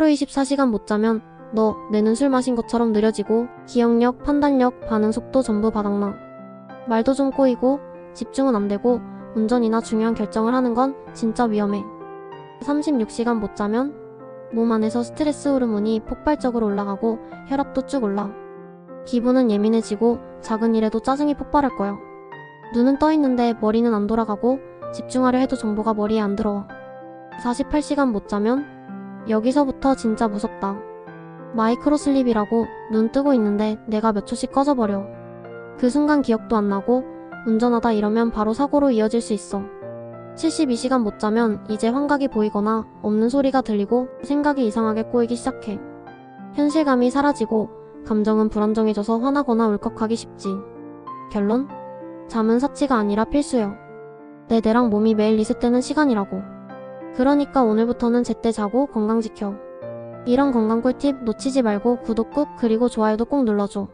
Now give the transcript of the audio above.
하루 24시간 못 자면 너 내는 술 마신 것처럼 느려지고 기억력, 판단력, 반응 속도 전부 바닥나. 말도 좀 꼬이고 집중은 안 되고 운전이나 중요한 결정을 하는 건 진짜 위험해. 36시간 못 자면 몸 안에서 스트레스 호르몬이 폭발적으로 올라가고 혈압도 쭉 올라. 기분은 예민해지고 작은 일에도 짜증이 폭발할 거야. 눈은 떠 있는데 머리는 안 돌아가고 집중하려 해도 정보가 머리에 안 들어와. 48시간 못 자면 여기서부터 진짜 무섭다. 마이크로 슬립이라고 눈 뜨고 있는데 내가 몇 초씩 꺼져버려. 그 순간 기억도 안 나고 운전하다 이러면 바로 사고로 이어질 수 있어. 72시간 못 자면 이제 환각이 보이거나 없는 소리가 들리고 생각이 이상하게 꼬이기 시작해. 현실감이 사라지고 감정은 불안정해져서 화나거나 울컥하기 쉽지. 결론? 잠은 사치가 아니라 필수요. 내 뇌랑 몸이 매일 리셋되는 시간이라고. 그러니까 오늘부터는 제때 자고 건강 지켜. 이런 건강 꿀팁 놓치지 말고 구독 꾹 그리고 좋아요도 꼭 눌러줘.